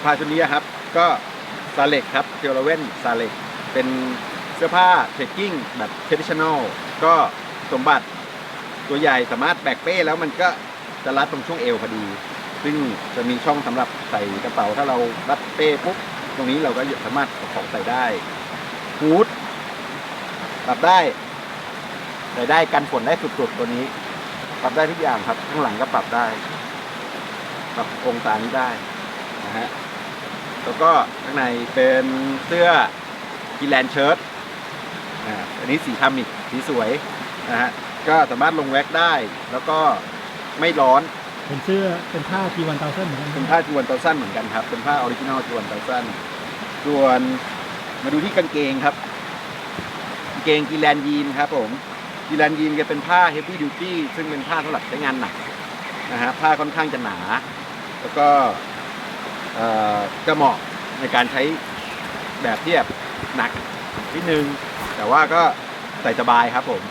สื้อผ้าชุดนี้ครับ ก็ซาเล็กครับเทลเวนซาเล็กเป็นเสื้อผ้าเทรคกิ้งแบบเทดิช i นลก็สมบัติตัวใหญ่สามารถแบกเป้แล้วมันก็จะรัดตรงช่วงเอวพอดี ซึ่งจะมีช่องสำหรับใส่กระเป๋าถ้าเรารัดเป้ปุ๊บตรงนี้เราก็สามารถของใส่ได้ฮูดปรับได้ใส่ได้กันฝนได้สุดๆตัวนี้ ปรับได้ทุกอย่างครับข้างหลังก็ปรับได้ ปรับองศานี้ได้นะฮะ แล้วก็ข้างในเป็นเสื้อกีแลนเชิ้ตอ่าอันนี้สีทามิกสีสวยนะฮะก็สามารถลงแว็กได้ แล้วก็ไม่ร้อนเป็นเสื้อเป็นผ้าทีวันเตาเส้นเหมือนกันเป็นผ้าจวนเตาสั้นเหมือนกันครับ เป็นผ้าออริจินอลจวนเตาสั้นส่วนมาดูที่กางเกงครับกางเกงกีแลนยีนครับผมกีแลนยีนจะเป็นผ้าเฮฟวี่ดิวตี้ซึ่งเป็นผ้าสำหรับใช้งานหนักนะฮะผ้าค่อนข้างจะหนา แล้วก็เอ่อ จะเหมาะในการใช้แบบที่แบบหนักนิดนึง แต่ว่าก็ใส่สบายครับผม